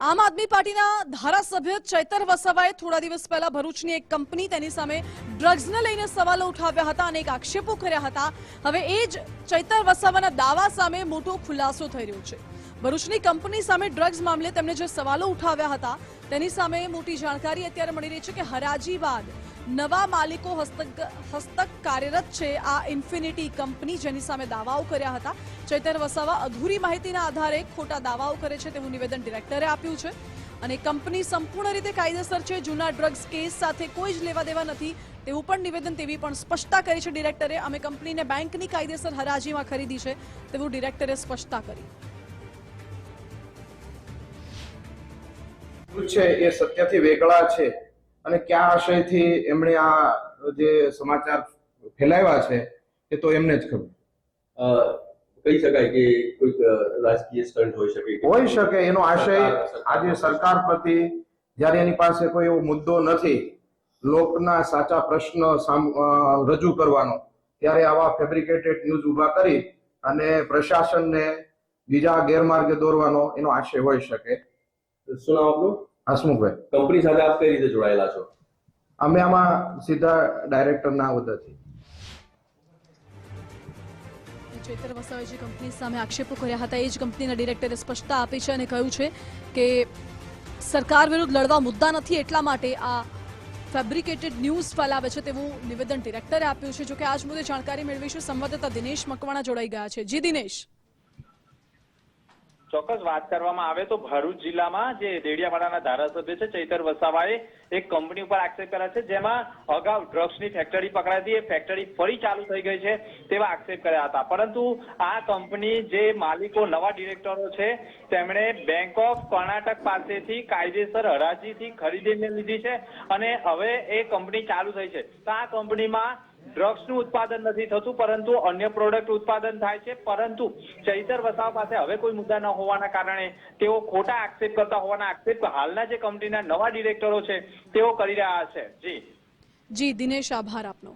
આમ આદમી પાર્ટીના ધારાસભ્ય ચૈતર વસાવાએ થોડા દિવસ પહેલા ભરૂચની એક કંપની તેની સામે ડ્રગ્સને લઈને સવાલો ઉઠાવ્યા હતા અને એક આક્ષેપો કર્યા હતા. હવે એ જ ચૈતર વસાવાના દાવા સામે મોટો ખુલાસો થઈ રહ્યો છે. ભરૂચની કંપની સામે ડ્રગ્સ મામલે તેમણે જે સવાલો ઉઠાવ્યા હતા, તેની સામે મોટી જાણકારી અત્યારે મળી રહી છે કે હરાજી બાદ નવા માલિકો હસ્તક હસ્તક કાર્યરત છે આ ઇન્ફિનિટી કંપની, જેની સામે દાવાઓ કર્યા હતા. ચૈતર વસાવા અધૂરી માહિતીના આધારે ખોટા દાવાઓ કરે છે તેવું નિવેદન ડિરેક્ટરે આપ્યું છે. અને કંપની સંપૂર્ણ રીતે કાયદેસર છે, જૂના ડ્રગ્સ કેસ સાથે કોઈ જ લેવા દેવા નથી તેવું પણ નિવેદન તેવી પણ સ્પષ્ટતા કરી છે ડિરેક્ટરે. અમે કંપનીને બેંકની કાયદેસર હરાજીમાં ખરીદી છે તેવું ડિરેક્ટરે સ્પષ્ટતા કરી. છે એ સત્યથી વેગળા છે? અને કયા આશયથી એમણે આ જે સમાચાર ફેલાવ્યા છે એ તો એમને જ ખબર. અ, કહી શકાય કે કોઈક રાજકીય સ્ટન્ટ હોઈ શકે હોઈ શકે એનો આશય આજે સરકાર પ્રતિ જ્યારે એની પાસે કોઈ એવો મુદ્દો નથી લોકના સાચા પ્રશ્ન રજૂ કરવાનો ત્યારે આવા ફેબ્રિકેટેડ ન્યૂઝ ઊભા કરી અને પ્રશાસનને બીજા ગેરમાર્ગે દોરવાનો એનો આશય હોઈ શકે. શું નામ આપનું? હસમુખભાઈ. કંપની સાથે આપ કઈ રીતે જોડાયેલા છો? અમે આમાં સીધા ડાયરેક્ટરના હોદ્દેથી ચેતર વસાવાએ જે કંપની સામે આક્ષેપો કર્યા હતા. એ જ કંપનીના ડિરેક્ટરે સ્પષ્ટતા આપી છે અને કહ્યું છે કે સરકાર વિરુદ્ધ લડવા મુદ્દા નથી એટલા માટે આ ફેબ્રિકેટેડ ન્યૂઝ ફેલાવે છે તેવું નિવેદન ડિરેક્ટરે આપ્યું છે. જોકે આજ મુદ્દે જાણકારી મેળવીશું. સંવાદદાતા દિનેશ મકવાણા જોડાઈ ગયા છે. જી દિનેશ. ચોક્કસ વાત કરવામાં આવે તો ભરૂચ જિલ્લામાં જે દેડિયાપાડાના ધારાસભ્ય છે, ચૈતર વસાવાએ એક કંપની ઉપર આક્ષેપ કર્યા છે, જેમાં અગાઉ ડ્રગ્સની ફેક્ટરી પકડાઈ હતી, એ ફેક્ટરી ફરી ચાલુ થઈ ગઈ છે તેવા આક્ષેપ કર્યા હતા. પરંતુ આ કંપની જે માલિકો, નવા ડિરેક્ટરો છે, તેમણે બેંક ઓફ કર્ણાટક પાસેથી કાયદેસર હરાજીથી ખરીદીને લીધી છે અને હવે એ કંપની ચાલુ થઈ છે. તો આ કંપનીમાં ડ્રગ્સનું ઉત્પાદન નથી થતું, પરંતુ અન્ય પ્રોડક્ટ ઉત્પાદન થાય છે. પરંતુ ચૈતર વસાવા પાસે હવે કોઈ મુદ્દા ન હોવાના કારણે તેઓ ખોટા આક્ષેપ કરતા હોવાના આક્ષેપ હાલના જે કંપનીના નવા ડિરેક્ટરો છે, તેઓ કરી રહ્યા છે. જી. જી, દિનેશ, આભાર આપનો.